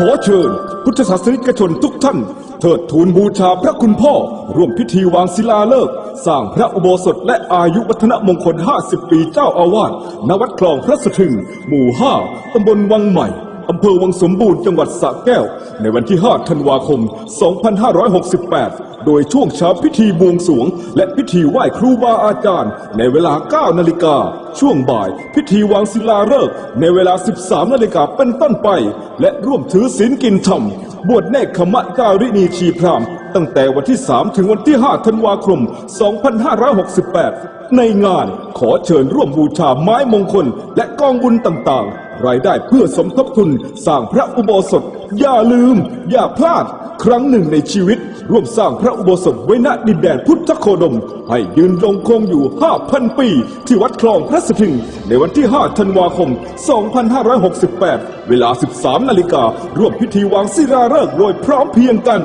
ขอเชิญ พุทธศาสนิกชนทุกท่าน เทิดทูนบูชาพระคุณพ่อ ร่วมพิธีวางศิลาฤกษ์สร้างพระอุโบสถและอายุวัฒนมงคล 50 ปีเจ้าอาวาสณวัดคลองพระสะทึงหมู่ 5 ตำบลวังใหม่ อำเภอวังสมบูรณ์จังหวัดสระแก้ว ในวันที่ 5 ธันวาคม 2568 โดยช่วงเช้าพิธีบวงสรวง และพิธีไหว้ครูบาอาจารย์ ในเวลา 9 นาฬิกา ช่วงบ่าย พิธีวางศิลาฤกษ์ในเวลา 13 นาฬิกาเป็นต้นไป และร่วมถือศีลกินธรรม บวชเนกขมะการินีชีพราม ตั้งแต่วันที่ 3 ถึงวันที่ 5 ธันวาคม 2568 ในงานขอเชิญร่วมบูชาไม้มงคล และกองบุญต่างๆ รายได้เพื่อสมทบทุนสร้างพระอุโบสถ อย่าลืม อย่าพลาด ครั้งหนึ่งในชีวิต ร่วมสร้างพระอุโบสถไว้ณดินแดนพุทธโคดม ให้ยืนยงคงอยู่ 5,000 ปี ที่วัดคลองพระสถิง ในวันที่ 5 ธันวาคม 2568 เวลา 13 นาฬิการ่วมพิธีวางศิลาฤกษ์โดยพร้อมเพรียงกัน